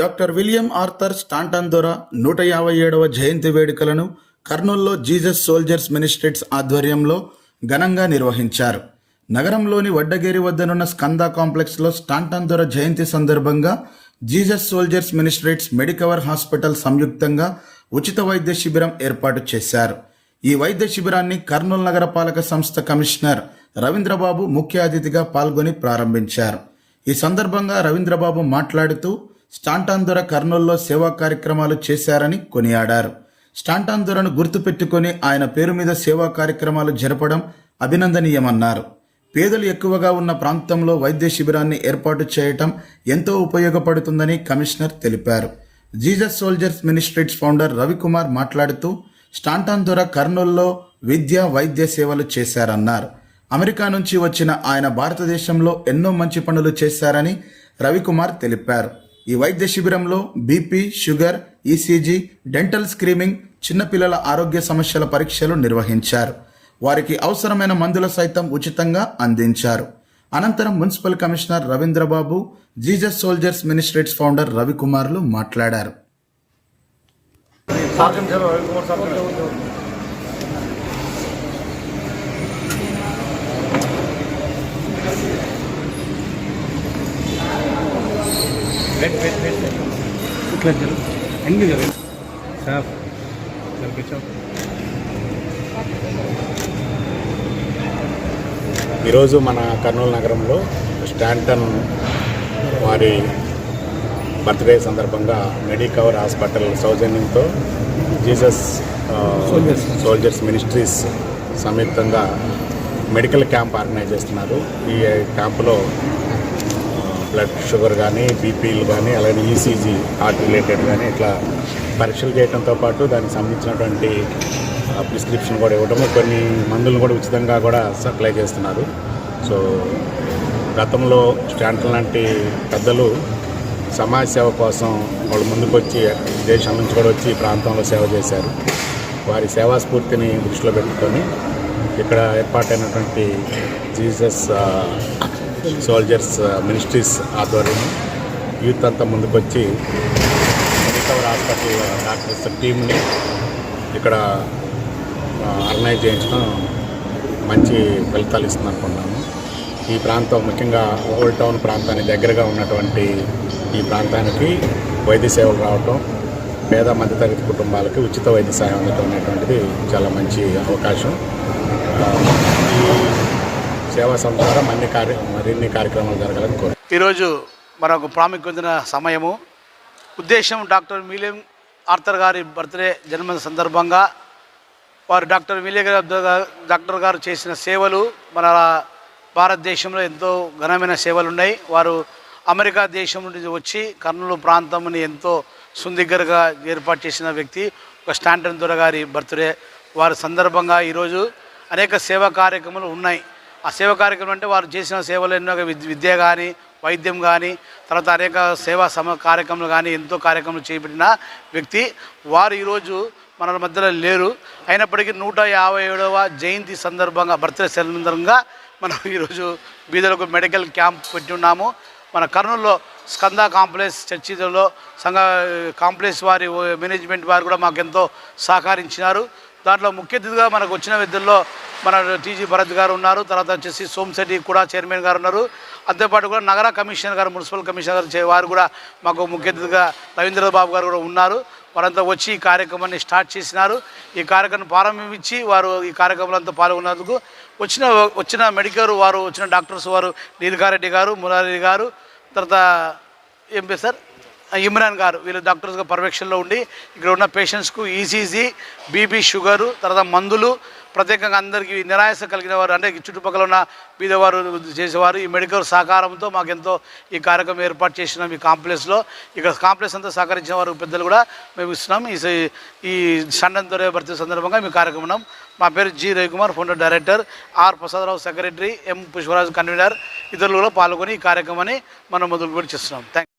Doctor William Arthur Staunton దొర నూట యాభై ఏడవ జయంతి వేడుకలను కర్నూల్లో జీజస్ సోల్జర్స్ మినిస్ట్రేట్స్ ఆధ్వర్యంలో ఘనంగా నిర్వహించారు. నగరంలోని వడ్డగేరి వద్దనున్న స్కంద కాంప్లెక్స్లో స్టాంటన్ దొర జయంతి సందర్భంగా Jesus Soldiers Ministries Medicover hospital సంయుక్తంగా ఉచిత వైద్య శిబిరం ఏర్పాటు చేశారు. ఈ వైద్య శిబిరాన్ని కర్నూలు నగరపాలక సంస్థ కమిషనర్ రవీంద్రబాబు ముఖ్య అతిథిగా పాల్గొని ప్రారంభించారు. ఈ సందర్భంగా రవీంద్రబాబు మాట్లాడుతూ స్టాంటాన్ దొర కర్నూల్లో సేవా కార్యక్రమాలు చేశారని కొనియాడారు. స్టాంటాన్ దొరను గుర్తుపెట్టుకొని ఆయన పేరు మీద సేవా కార్యక్రమాలు జరపడం అభినందనీయమన్నారు. పేదలు ఎక్కువగా ఉన్న ప్రాంతంలో వైద్య శిబిరాన్ని ఏర్పాటు చేయటం ఎంతో ఉపయోగపడుతుందని కమిషనర్ తెలిపారు. Jesus Soldiers Ministries founder Ravikumar మాట్లాడుతూ స్టాంటాన్ దొర కర్నూల్లో విద్య వైద్య సేవలు చేశారన్నారు. అమెరికా నుంచి వచ్చిన ఆయన భారతదేశంలో ఎన్నో మంచి పనులు చేశారని రవికుమార్ తెలిపారు. ఈ వైద్య శిబిరంలో BP sugar ECG dental screening చిన్నపిల్లల ఆరోగ్య సమస్యల పరీక్షలు నిర్వహించారు. వారికి అవసరమైన మందుల సైతం ఉచితంగా అందించారు. అనంతరం municipal commissioner Ravindrababu Jesus Soldiers Ministries founder రవికుమార్లు మాట్లాడారు సార్జన్ sir Ravikumar sir wait wait wait ఇట్లా అన్ని సార్ ఈరోజు మన కర్నూలు నగరంలో స్టాంటన్ వారి బర్త్డే సందర్భంగా మెడికవర్ హాస్పిటల్ సౌజన్యంతో జీసస్. సోల్జర్స్ మినిస్ట్రీస్ సంయుక్తంగా మెడికల్ క్యాంప్ ఆర్గనైజ్ చేస్తున్నారు. ఈ క్యాంపులో బ్లడ్ షుగర్ కానీ బీపీలు కానీ అలాగే ఈసీజీ హార్ట్ రిలేటెడ్ కానీ ఇట్లా పరీక్షలు చేయడంతో పాటు దానికి సంబంధించినటువంటి ప్రిస్క్రిప్షన్ కూడా ఇవ్వడము కొన్ని మందులు కూడా ఉచితంగా కూడా సప్లై చేస్తున్నారు. సో గతంలో స్టాంటన్ లాంటి పెద్దలు సమాజ సేవ కోసం వాళ్ళు ముందుకొచ్చి దేశం నుంచి కూడా వచ్చి ప్రాంతంలో సేవ చేశారు. వారి సేవా స్ఫూర్తిని దృష్టిలో పెట్టుకొని ఇక్కడ ఏర్పాటైనటువంటి జీసస్ సోల్జర్స్ మినిస్ట్రీస్ ఆధ్వర్యం యూత్ అంతా ముందుకొచ్చి రికవర్ హాస్పిటల్ uh, డాక్టర్స్ టీమ్ని ఇక్కడ uh, ఆర్గనైజ్ చేయించడం మంచి ఫలితాలు ఇస్తుంది అనుకున్నాము ఈ ప్రాంతం ముఖ్యంగా ఓల్డ్ టౌన్ ప్రాంతానికి దగ్గరగా ఉన్నటువంటి ఈ ప్రాంతానికి వైద్య సేవలు రావటం పేద మధ్యతరగతి కుటుంబాలకి ఉచిత వైద్య సాయం అందటం అనేటువంటిది చాలా మంచి అవకాశం. ఈ సేవా సంస్థ ద్వారా మరిన్ని కార్య మరిన్ని కార్యక్రమాలు జరగాలని కోరు. ఈరోజు మనకు ప్రాముఖ్యత సమయము. ఉద్దేశం డాక్టర్ మిలియం ఆర్థర్ గారి బర్త్డే జన్మదిన సందర్భంగా వారు డాక్టర్ మిలియం గారు డాక్టర్ గారు చేసిన సేవలు మన భారతదేశంలో ఎంతో ఘనమైన సేవలు ఉన్నాయి. వారు అమెరికా దేశం నుండి వచ్చి కర్నూలు ప్రాంతంని ఎంతో సుందిగ్గరగా ఏర్పాటు చేసిన వ్యక్తి ఒక స్టాంటన్ దొర గారి బర్త్డే. వారి సందర్భంగా ఈరోజు అనేక సేవా కార్యక్రమాలు ఉన్నాయి. ఆ సేవా కార్యక్రమం అంటే వారు చేసిన సేవలు ఎన్నో విద్య కానీ వైద్యం కానీ తర్వాత అనేక సేవా సమ కార్యక్రమాలు కానీ ఎంతో కార్యక్రమాలు చేపట్టిన వ్యక్తి. వారు ఈరోజు మన మధ్యలో లేరు. అయినప్పటికీ నూట యాభై ఏడవ జయంతి సందర్భంగా బర్త్డే సందర్భంగా మనం ఈరోజు బీదలకు మెడికల్ క్యాంప్ పెట్టి ఉన్నాము. మన కర్నూలులో స్కంద కాంప్లెక్స్ చర్చిలో సంఘ కాంప్లెక్స్ వారి మేనేజ్మెంట్ వారు కూడా మాకు ఎంతో సహకరించినారు. దాంట్లో ముఖ్య అతిథిగా మనకు వచ్చిన విద్యల్లో మన టీజీ భరత్ గారు ఉన్నారు తర్వాత వచ్చేసి సోమశెట్టి కూడా చైర్మన్ గారు ఉన్నారు. అంతేపాటు కూడా నగర కమిషనర్ గారు మున్సిపల్ కమిషనర్ గారు వారు కూడా మాకు ముఖ్య అతిథిగా రవీంద్ర బాబు గారు కూడా ఉన్నారు. వారంతా వచ్చి ఈ కార్యక్రమాన్ని స్టార్ట్ చేసినారు. ఈ కార్యక్రమం ప్రారంభించి వారు ఈ కార్యక్రమంలో పాల్గొన్నందుకు వచ్చిన వచ్చిన మెడికల్ వారు వచ్చిన డాక్టర్స్ వారు నీలకారెడ్డి గారు మురారెడ్డి గారు తర్వాత ఏం పేరు సార్? ఇమ్రాన్ గారు వీళ్ళు డాక్టర్స్గా పర్యవేక్షణలో ఉండి ఇక్కడ ఉన్న పేషెంట్స్కు ఈసీజీ బీపీ షుగరు తర్వాత మందులు ప్రత్యేకంగా అందరికీ నిరాయాస కలిగిన వారు అంటే చుట్టుపక్కల ఉన్న బీదవారు చేసేవారు ఈ మెడికల్ సహకారంతో మాకెంతో ఈ కార్యక్రమం ఏర్పాటు చేసిన ఈ కాంప్లెక్స్లో ఇక్కడ కాంప్లెక్స్ అంతా సహకరించిన వారు పెద్దలు కూడా మేము ఇస్తున్నాం. ఈ స- ఈ సండన్ దొరే భర్తీ సందర్భంగా మీ కార్యక్రమం మా పేరు G Ravikumar founder director R Prasadarao secretary M Pushparaju convener ఇతరులు కూడా పాల్గొని ఈ కార్యక్రమాన్ని మనం మొదలు కూడా చేస్తున్నాం. థ్యాంక్